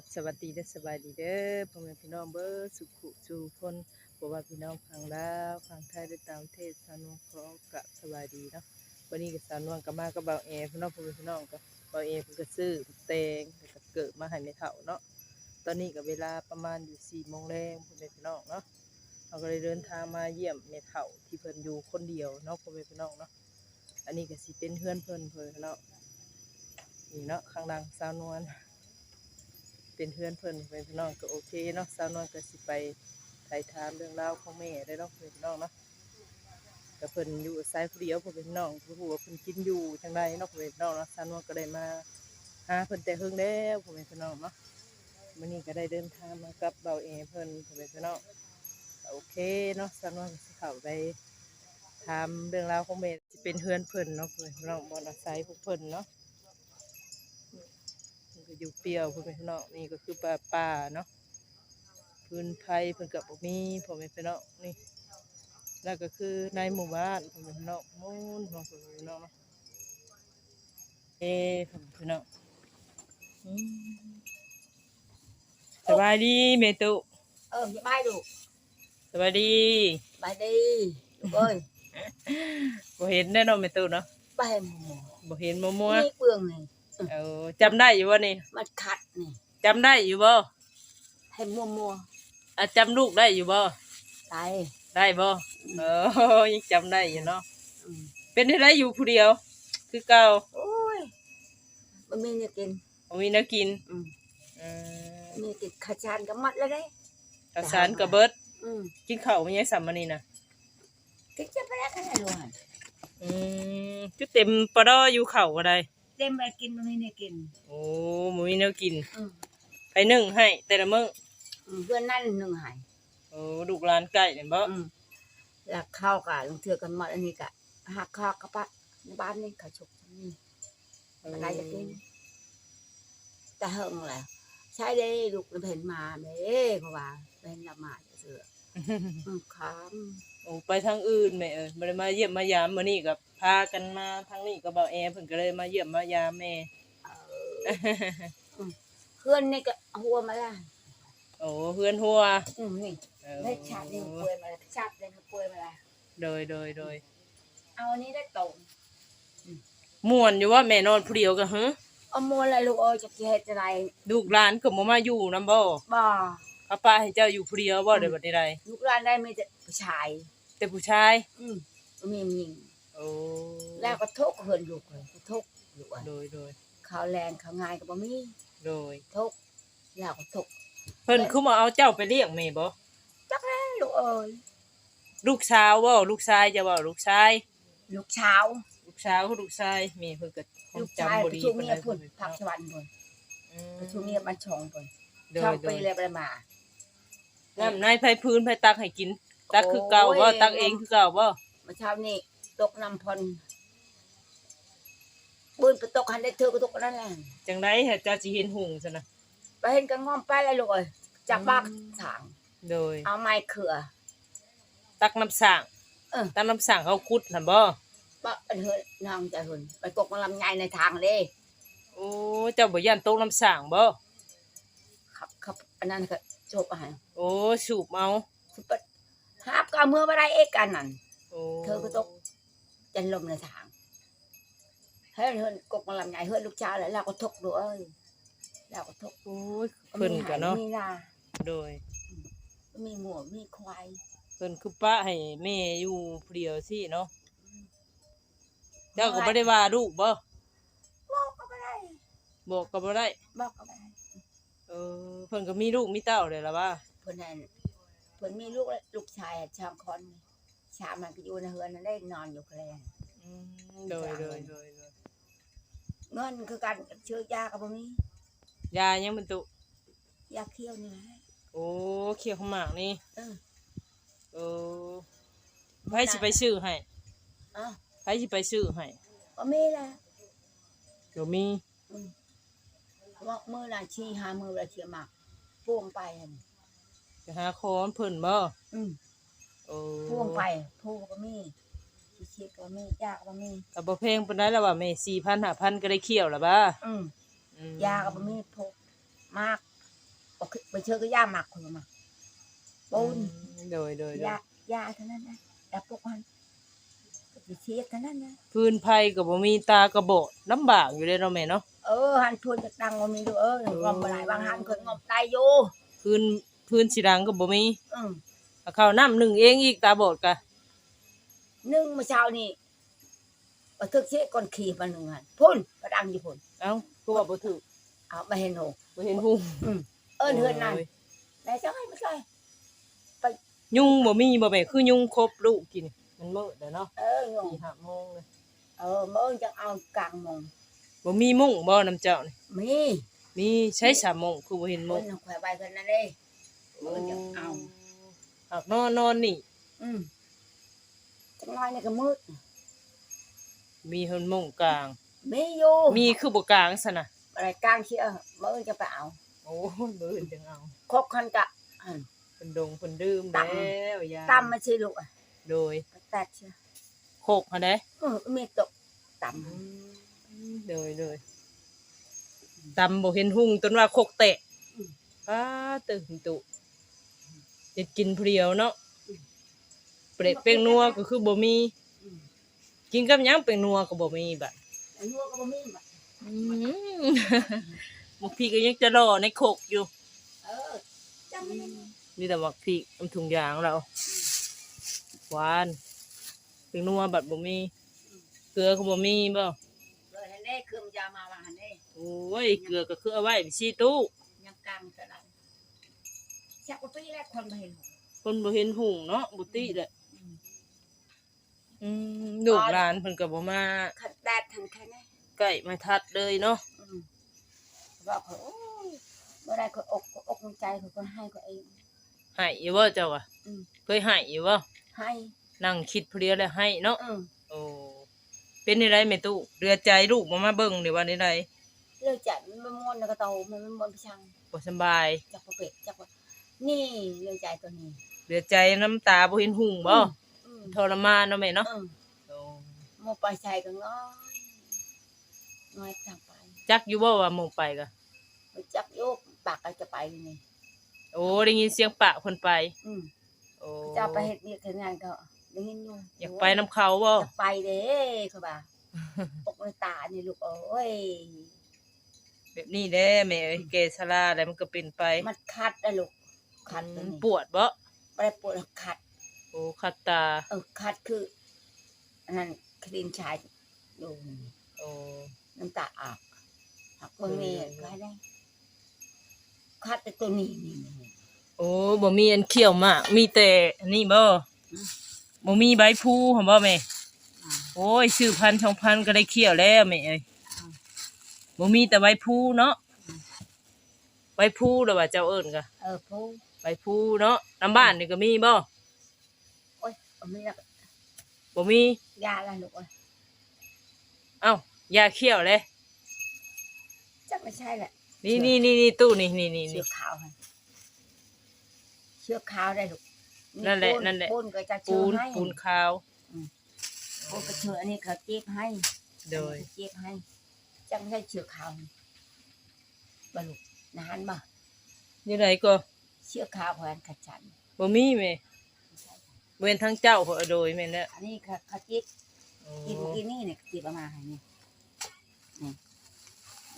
บสวัสดีและสบายดีเด้อพ่อแม่พี่น้องเบอร์สุขุสู่คนบอกว่าพี่น้องฟังลาวฟังไทยได้ตามเทศสาวนวลขอกะสบายดีเนาะวันนี้กับสาวนวลก็มากับเบาแอพี่น้องพ่อแม่พี่น้องก็เบาแอเพิ่นก็ซื้อแตงก็เกิดมาให้แม่เฒ่าเนาะตอนนี้ก็เวลาประมาณอยู่สี่โมงแรงพ่อแม่พี่น้องเนาะเราก็เลยเดินทางมาเยี่ยมแม่เฒ่าที่เพิ่นอยู่คนเดียวเนาะพ่อแม่พี่น้องเนาะอันนี้ก็สิเป็นเพื่อนเพิ่นเพิ่นเนาะนี่เนาะข้างหลังสาวนวล เป็นเพื่อนเพิ่อนเป็นพี่น้องก็โอเคเนาะสาวนวลก็สิไปถ่ายถามเรื่องราวของแม่ได้เนาะเพื่อนพี่น้องเนาะก็เพิ่อนอยู่อายผู้เดียวเพิ่นเป็นพี่น้องผู้ฮู้ว่าเพิ่อนกินอยู่จังไดเนาะเพื่อนพี่น้องเนาะสาวนวลก็ได้มาหาเพิ่อนแต่เฮิงแล้วเพื่อนพี่น้องเนาะมื้อนี้ก็ได้เดินทางมากับเบาเอเพิ่อนเพื่อนพี่น้องโอเคเนาะสาวนวลก็สิเข้าไปถามเรื่องราวของแม่เป็นเพื่อนเพิ่อนเนาะเพื่อนพี่น้องบ่อาศัยพวกเพิ่อนเนาะ มันก็อยู่เปรี้ยวเพื่อนพี่น้องนี่ก็คือป่าป่าเนาะพื้นไผ่เพิ่นกับบ่มีพ่อแม่พี่น้องนี่แล้วก็คือในหมู่บ้านพ่อแม่พี่น้องมูนพ่อแม่พี่น้องเนาะเอ้พ่อแม่พี่น้องอืมสบายดีเมตุเออสบายดูสบายดีสบายดีลูกเอ้ยบ่เห็นแน่เนอนเมตุเนาะไปหมู่บ่เห็นมัวมัวนี่เปลืองนี่ๆ เอาจำได้อยู่บ่นี่มันขัดนี่จำได้อยู่บ่ให้มัวมัวอะจำลูกได้อยู่บ่ๆตายได้บ่เออยังจำได้อยู่เนาะอืมเป็นได้อยู่ผู้เดียว คือเก่าโอ้ยมันมีเนี่ยกินบ่มีแนักกินอืมเออมีกินข้าวจานกับมัดแล้วได้ ข้าวสารกับเบิดอืมกินข้าวมันยังสัมมานี่นะกินจะไปแล้วกันลูกอืมคือเต็มปลาดออยู่ข้าวก็ได้ เต็มไปกินมันมีเนี่ยกินโอ้บ่มีแนวกิน อืมไปนึ่งให้แต่ละมื้ออืมเพื่อนนั่นหนึ่งหายโอ้ลูกหลานใกล้เนี่ยบ่อืมแล้วข้าวกะลงเถื่อกันหมดอันนี้กะหักข้าวกะปะในบ้านนี่ข้าวชุกนี่อะไรจะกินแต่เฮิงแหละใช่ได้ลูกเห็นมาเด้เพราะว่าเป็นละหมาดเสือ อืมค้างโอ้ไปทางอื่นแม่เอ้ยบ่ได้มาเยี่ยมมายามมื้อนี้ก็พากันมาทางนี้ก็เบาแอเพิ่นก็เลยมาเยี่ยมมายามแม่เออมเพื่อนนี่ก็หัวมาละโอ้เพื่อนหัวอืมนี่เออได้ชาตินี่มันป่วยมาละชาติเลยมันป่วยมาละโดยโดยโดยเอาอันนี้ได้ตรงม่วนอยู่ว่าแม่นอนผู้เดียวก็หึเอามัวอะไรลูกเอ้ยจะเฮ็ดอะไรลูกหลานก็บ่มาอยู่นํบ่บ่ ป้าป้าให้เจ้าอยู่ผู้เดียวบ่ได้บัดนี้ใดลูกหลานได้มีแต่ผู้ชาย แต่ผู้ชาย อืมบ่มีผู้หญิงโอ้แล้วก็ทุกข์เฮือนลูกเลยก็ทุกข์อยู่อะโดยโดยข้าวแรงข้าวง่ายก็บ่มีโดย ทุกข์แล้วก็ทุกข์เพิ่นคือมาเอาเจ้าไปเลี้ยงแม่บ่จักแล้ลูกเอ้ยลูกสาวบ่ลูกชายจะบ่ลูกชายลูกเช้าลูกสาวคือลูกชายแม่เพิ่นก็คลูงกชายจำบ่ไปดีชูปานเมีใดยพุ่นพักสวรรค์พุ่นอืมไปชูเมียมันชองพุ่น โดชอยงโดปียเลยไปมาน้ำในไผพื้นไผตักให้กิน ตักคือเก่าบ่ตักเองคือเก่าบ่เมื่อเช้านี่ตกน้ำพลปืนไปตกหันได้เธอก็ตกนั่นแหละจังได๋ให้เจ้าสิเห็นหุงซั่นน่ะไปเห็นกันง้อมไปเลยลูกเอ้ยจากบ้านสาง โดย เอาไม้เขือตักน้ำสร้างเออ ตักน้ำสร้างเขาขุดน่ะบ่บ้านเฮือนนางจะเหินไปกกมาลำไยในทางเด้โอ้เจ้าบ่ย่านตกน้ำสร้างบ่ขับขับ อันนั้นก็โจบอาหารโอ้สูบเอาสุดปัดหาบก็เอามือมาได้เอกกันนั่น โอ้เธอก็ตกจันลมในทางเฮ้ยเฮินกกมาลำไยเฮินลูกชายแล้วเราก็ทกดูเอ้ยเราก็ทกโอ้ยเพิ่นก็เนาะมีนาโดย มีหมูมีควายเพิ่นคือป้าให้แม่อยู่ผู้เดียวสิเนาะเจ้าก็บ่ได้ว่าลูกบ่บอกก็ไม่ได้บอกก็บ่ได้บอกก็ไม่ได้เออเพิ่นก็มีลูกมีเต้าเลยล่ะว่าเพื่อนนั่นเพื่อนมีลูกลูกชายอะชามคนชามมันก็อยู่ในเฮือนนั่นได้นอนอยู่กันเลยอืมโดยโดยโดยโดยเงินคือการชื่อยากับบ่มียายังมันตุยาเคี้ยวนี่แหละโอ้เขียวขาวหมากนี่เออเออไผสิไปซื้อให้เอ้าไผสิไปซื้อให้บ่มีแหละเดี๋ยวมีอืม ว่ามือละชีหามือละเชียหมักพ่วงไปหั่นไปหาคอนเพิ่นบ่อืมโอ้พ่วงไปพ่วงก็มีชีชีก็มียาก็บ่มี ก็บ่แพงปานใดแล้วว่าแม่4,000 5,000ก็ได้เขียวแล้วบ่าอืมอืมยาก็บ่มีพกมากไปเชื่อก็ย่าหมักคนละมาปูนโดยโดยโดยยายาเท่านั้นนะแต่พวกมันไปเชียเท่านั้นนะ พื้นไผ่ก็บ่มีตากระโบดลำบากอยู่เลยเนาะแม่เนาะ เออหันทวนจากดังว่ามีดูเอองอมบ่หลายบางหันเคยงอมตายอยู่พื้นพื้นสีดังก็บ่มีอืมเอาข้าวน้ำหนึ่งเองอีกตาโบดกะนึ่งเมื่อเช้านี่เอาทึกเชี่ยก่อนขี่มาหนึ่งหันพุ่นกระดังอยู่พุ่นเอ้าก็ว่าบ่ถูกเอามาเห็นหนูบ่เห็นหุ่งเอิ้นเฮือนนั่นโยไหนจะให้มาใส่ยุงบ่มีบ่แม่คือยุงครบลูกกิน มันมืดแล้วเนาะเอองงสี่ห้าโมงเลยเออเมื่อจะเอากลางมง บ่มีมุ้งบ่น้ำเจ้านี่มีมีใช้สามโมงคือบ่เห็นคมุ้นงเอาแขวนใบกันนั่นเลยเมื่อจะเอาหากนอนนอนนี่ อืมจังน้อยนี่ก็มืดมีหนมุ้งกลาง มีอยู่มีคือบ่กลางซะนะอะไรกลางเชี่ยเมื่อจะไปเอาโอ้ยบ่อื่นจังเอาครบคันกะอันเพิ่นดงเพิ่นดื่มตำแล้วยาตำมาชิลูกอะโดยแตกเชี่ยโคกหั่นเด้เออมีตกต โดยโดยตำบ่เห็นหุ่งต้นว่าโคกเตะป้าตึงตุเฮ็ดกินผู้เดียวเนาะเปรกเป้งนัวก็คือบ่มีำกินกับหยังเป็นนัวก็บ่มีบัดอันนัวก็บ่มีบัดหมกพี่ก็ยังจะรอในโคกอยู่ เออจำไม่ได้นี่แต่หมกพี่น้ำถุงยางเราหวานเป็นนัวบัดบ่มี เกลือก็บ่มีบ่ เลยให้เน่เครื่องยามาวางให้เน่โอ้ยเกลือก็คือเอาไว้ไปซี่ตู้ยังกลางกระดานชักว่าปีแรกคนมาเห็นคนบ่เห็นหุงเนาะบ่ติแหละอืมอืมลูกหลานเพิ่นก็บ่มาขัดแดดทันแค่นี้ใกล้มาทัดเลยเนาะอืมบอกเขาโอ้ยเมื่อไรเขาอกอกในใจเขาก็ให้เขาเองให้อยู่บ่เจ้าอะอืมเคยให้อยู่บ่ให้นั่งคิดผู้เดียวแล้วให้เนาะอืมโอ้ เป็นนี่ไรแม่ตู้เรือใจลูกบ่มาเบิ่งเดี๋ยววันนี้ไรเลิกจัดมันม้วนแล้วก็โตมันมันม้วนไปช่างบ่สำบายจักประเป็ดจักว่านี่เรื่องใจตัวนี้เรือใจน้ำตาบ่เห็นหุ่งบ่อืมทรมานเนาะแม่เนาะอืมโอ้โมไปใส่ก็ง้อยง้อยทางไปจักอยู่บ่ว่าหมู่ไปก็ไปจับโยกปากก็จะไปนี่โอ้ได้ยินเสียงปะเพิ่นไป อืมโอ้จะไปเฮ็ดเวียกเฮ็ดงานก็ ได้ยินอยู่อยากไปน้ำเขาบ่ อยากไปเด้เขาบ่าปกในตานี่ลูกเอ้ย แบบนี้แหละแม่เอ้ยเกศราแล้วมันก็เป็นไปมันคัดได้ลูกคัดอืตัวมนี้ปวดบ่บ่ได้ปวดคัด โอ้คัดตา เออคัดคืออันนั้นครีมชายอยู่นี่โอ้น้ำตาออกหักเบิ่งนี่ก็ได้ คัดแต่ตัวนี้นี่นี่โอ้บ่มีอันเขี้ยวมาก มีแต่อันนี้บ่ บ่มีใบพลูหั่นบ่แม่อ่าโอ้ยซื้อพันสองพันก็ได้เขี้ยวแล้วแม่เอ้ยอ่าบ่มีแต่ใบพลูเนาะใบพลูแล้วว่าเจ้าเอิ้นก็เออผู้ใบพลูเนาะน้ำบ้านนี่ก็มีบ่โอ้ยเอาไม่รับบ่มียาละลูกเอ้ยเอ้ายาเขี้ยวเลยจักไม่ใช่แหละนี่นี่นี่นี่ตู้นี่นี่นี่เชืนี่อกขาวค่ะเชือกขาวได้ลูก นั่นแหละปูนั่นแหละ ปูนก็จะเชืปูอกนให้ปูนขาว ปูนก็เชือกอันนี้เขาเจ็บให้โดยอันนี้เขาเจ็บให้จังได้เชือกขาวนี่บลูกนานบ่นี่ไรก็เชือกขาวเพราะอันขัดฉันบ่มีแม่เว้นทั้งเจ้าเพอโดยแม่นแล้วอันนี้เขาเขาเจ็บโอ้กินเมื่อกี้นี่เนี่ยเจ็บเออกมาให้นี่นี่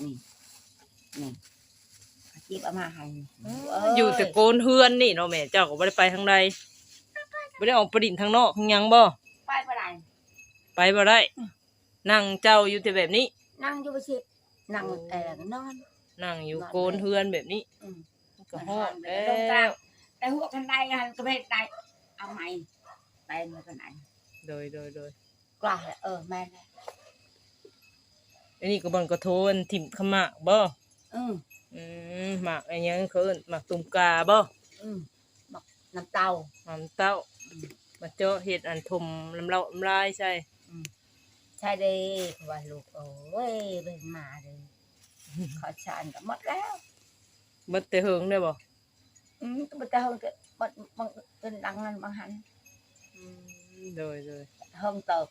นี่นี่ เขาเจ็บเอามาให้นี่เอยู่แต่โกนเฮือนนี่เนาะแม่เจ้าก็บ่ได้ไปทางใดบ่ได้ออกไปดินทางนอกทางหยังบ่ไปเมื่อไหร่ไปบ่ได้นั่งเจ้าอยู่แต่แบบนี้ นั่งอยู่ไปสินั่งเออนอน นั่งอยู่โกนเฮือนแบบนี้อืมมันก็ฮอดแล้ตรงกลางวแต่หัวกันไดกันก็ไม่ได้เอาใหม่ไปเมื่อกันไหนโดยโดยโดยกล้าเลยเออแม่นเลยอันนี้ก็บ่นก็โทนถิ่มขมากบ่อืม อืมหมากอันยังเขาเอิ้นหมากตุ่มกาบ่อืมบักน้ำเต้า หมามเต้ามาเจาะเห็ดอันทมลำเลาลำลายใช่ใช่เด้เพราะว่าลูกโอ้ยเป็นมาเลยขอชานก็หมดแล้วเบิดแต่เฮิงได้บ่อืมก็บ่แต่เฮงก็บ่บางเป็นดังนั้นบางหันโดยโดยเฮงเติบ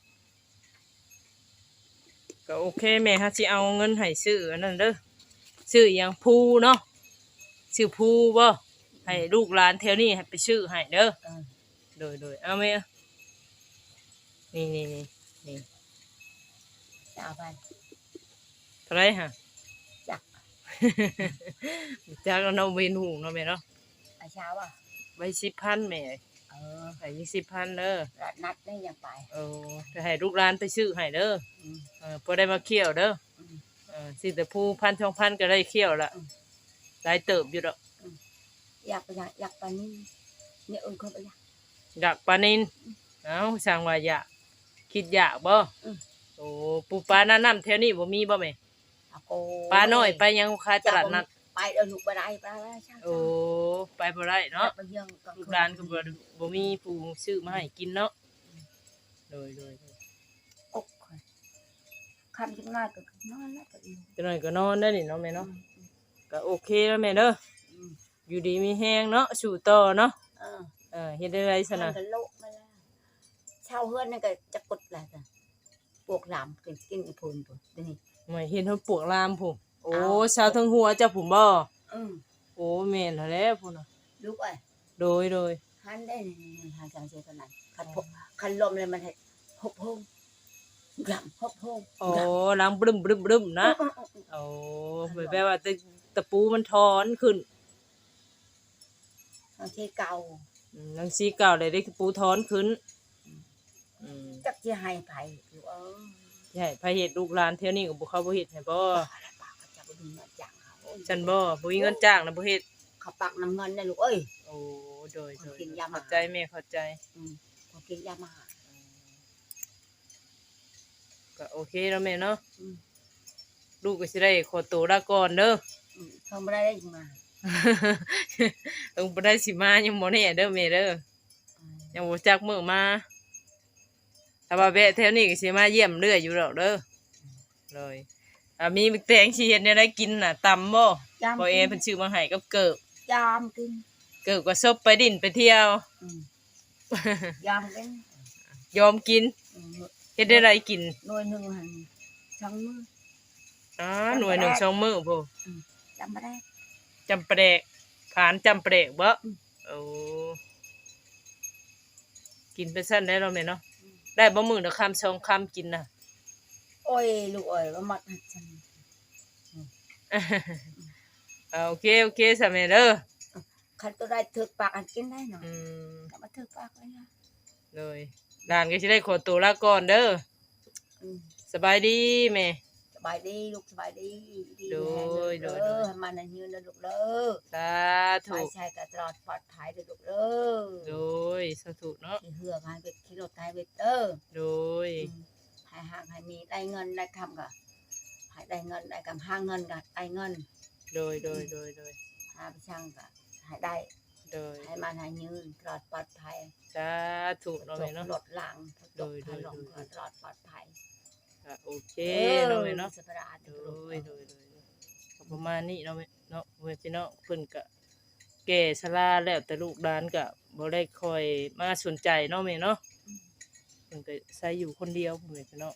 ก็โอเคแม่ฮะสิเอาเงินให้ซื้ออันนั้นเด้อ ซื้ออหย่างพูเนาะซื้อพูบ่ให้ลูกหลานแถวนี้ให้ไปซื้อให้เด้อเออโดยโดยเอาไหมอะนี่นี่นี่นี่จะเอาไปเท่าไหรฮะจัก จากเราเวนหูเนาะแม่เนาะไอ้เช้าอะใบสิบพันแม่เออใบยี่สิบพันเด้อแล้วนัดได้ยังไป เออจะให้ลูกหลานไปซื้อให้เด้ออืม เออพอได้มาเคี่ยวเด้อ อืมเออสิแต่ผู้พันช่องพันก็ได้เคี่ยวละอืมได้เติบอยู่ดอกอยากไปอยากอยากไปนี่เนี่ยเอิญเขาไปอยากอยากปลานินเอ้าสั่งว่าอยากคิดอยากบ่อืมโอ้ปูปลาหน้าน้ำแถวนี้บ่มีบ่แม่เอาโกปลาน้อยไปยังขายตลาดนัดไปเออลูกไปได้ปลาได้ช่างโอ้ไปบ่ได้เนาะไปเยี่ยงกลางลูคืกหลานก็บ่บ่มีผู้ซื้อมาให้กินเนาะโดยโดยโดยอก คำจังน้อยก็คือนอนแล้วก็อีกจังหน่อยก็นอนได้นี่เนาะแม่เนาะก็โอเคแล้วแม่เด้ออืมอยู่ดีมีแฮงเนาะสู่ต่อเนาะเออเออเฮ็ดได้ไรซะมันะนก็โลกมาแล้วเช่าเฮือนนี่ก็จะกดแหละจ้ะปวกหลามกินกินอีพูนตัวเดี๋ยวนี้ไม่เห็นเฮาปวกลามพุ่นโอ้เอาชาวทั้งหัวเจ้าพุ่นบ่อืมโอ้แม่นแล้วแหละพุ่นน่ะลูกเอ้ยโดยโดยหันได้นี่หันจังเสียตอนนั้นคันพกคันลมเลยมันให้หบพง กลับหบพงโอ้ล้างบรึมบรึมบรึมนะโอ้แปลว่าตะตะปูมันถอนขึ้นบางทีเก่าอืมนังสีเก่าเลยได้ตะปูถอนขึ้นอืมจักจะให้ไปลูกเออใช่พาเฮ็ดลูกหลานเที่ยวนี้ก็บ่เข้าบ่เฮ็ดให้บ่ปากปากก็จะไปดูเงินจังเขาจันบ่บ่มีเงินจ้างนะบ่เฮ็ดเขาปักน้ำเงินนะลูกเอ้ยโอ้โดยโดยกินยาหมาเข้าใจแม่เข้าใจอืมพอกินยามา ก็โอเคแล้วแม่เนาะอืม ลูกก็สิได้ขอตัวลาก่อนเด้อ อืมเขาไม่ได้ได้มาต้องบ่ได้สิมายังบ่แน่เด้อแม่เด้ออืมยังบ่จักมื้อมาถ้าว่าแวะแถวนี้ก็สิมาเยี่ยมเรื่อยอยู่ดอกเด้อเลยอ่ามีแตงสิเฮ็ดแนวใดกินน่ะตำบ่ยามบ่เอเพิ่นชื่อมาให้กับเกิบยามกินเกิบก็ซบไปดินไปเที่ยว อืมยามกินยอมกินอืม เฮ็ดได้ไรกินหน่วยหนึ่งหันช่างมืออ๋อหน่วยหนึ่งสองมื้อบ่จำไม่ได้จำแปลกผานจำแปลกบ่อืมโอ้กินไปซั่นได้แล้วแม่เนาะได้บ่มื้อละคำสองคำกินน่ะโอ้ยลูกเอ้ยว่ามักหัดจังอ่าโอเคโอเคสามีเด้อคันตัวได้ถึกปากอันกินได้หน่อยอืมกลับมาถึกปากเลยนะเลย ด่านก็สิได้ขอตัวลาก่อนเด้ออืมสบายดีแม่ สบายดีลูกสบายดีดีโดยแม่โดย เด้โดอยให้มันให้ยืนนะลูกเด้อสาไปธุใช้ก็ตลอดปลอดภัยเด้อลูกเด้อโดยสาธุเนาะที่เหือกให้ไปขี่รถไทยไปเด้อโดย อืมให้ห่างให้มีได้เงินได้คำก็ให้ได้เงินได้คำห้างเงินก็ได้เงินโดยโดยโดยโดยหาไปช่างก็ให้ได้ โดยให้มันให้ยืนตลอดปลอดภัยสาธุเนาะแม่เนาะรถหลังโดยถนนโดยก็ตลอดปลอดภัยอะโอเคเนาะแม่เนาะสปราดโดยโดยโดยก็ประมาณนี้เนาะแม่เนาะเว้ยพี่เนาะเพิ่นก็แก่ชราแล้วแต่ลูกหลานก็บ่ได้คอยมาสนใจเนาะแม่เนาะเพิ่นก็ใช้อยู่คนเดียวเว้ยพี่เนาะ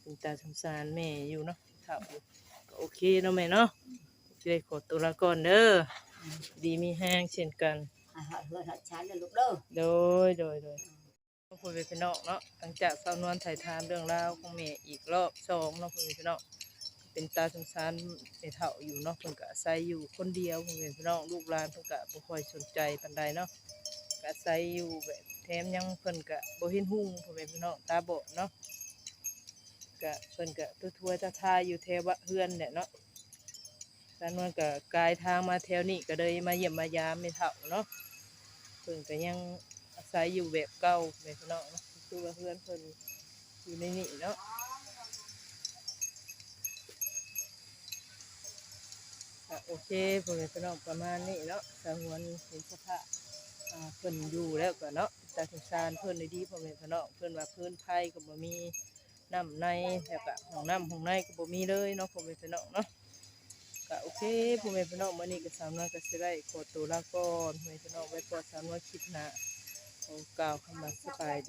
เป็นตาสงสารแม่อยู่เนาะเฒ่าอยู่ก็โอเคเนาะแม่เนาะสิได้ขอตัวลาก่อนเด้อ ดีมีแห้งเช่นกันให้หอดเฮือนหอดชั้นเลยลูกเด้อโดยโดยโดยขอบคุณพี่น้องเนาะหลังจากสาวนวลถ่ายทานเรื่องราวของแม่อีกรอบสองเนาะคุณพี่น้องเป็นตาสงสารไอ้เฒ่าอยู่เนาะเพิ่นก็อาศัยอยู่คนเดียวคุณพี่น้องลูกหลานเพิ่นก็บ่ค่อยสนใจปานใดเนาะก็อาศัยอยู่แบบแถมยังเพิ่นก็บ่เห็นหุ่งพ่อแม่พี่น้องตาบอดเนาะก็เพิ่นก็ทั่วๆทาๆอยู่แถวเฮือนเนี่ยเนาะ สาวนวลก็กายทางมาแถวนี้ก็เลยมาเยี่ยมมายามแม่เฒ่าเนาะเพิ่นก็ยังอาศัยอยู่แบบเก่าแม่พี่น้องเนาะคือว่าเพื่อนเพิ่นอยู่ในนี่เนาะโอเคเพื่อแม่พี่น้องประมาณนี้เนาะสงวนเห็นสภาพเพิ่นอยู่แล้วก็เนาะแต่สงสารเพิ่นด้ดีพ่อแม่พี่น้องเพิ่นว่าเพิ่นไผก็บ่มีน้ำในแล้วก็ห้องน้ำห้องในก็บ่มีเลยเนาะพ่อแม่พี่น้องเนาะ ก็โอเคผู้แม่พี่น้องมื้อนี้ก็สามน้อยก็สิได้ขอตัวลาก่อนพ่อแม่พี่น้องไว้พอสามน้อยคลิปหน้าขอกล่าวคำว่าสบายดี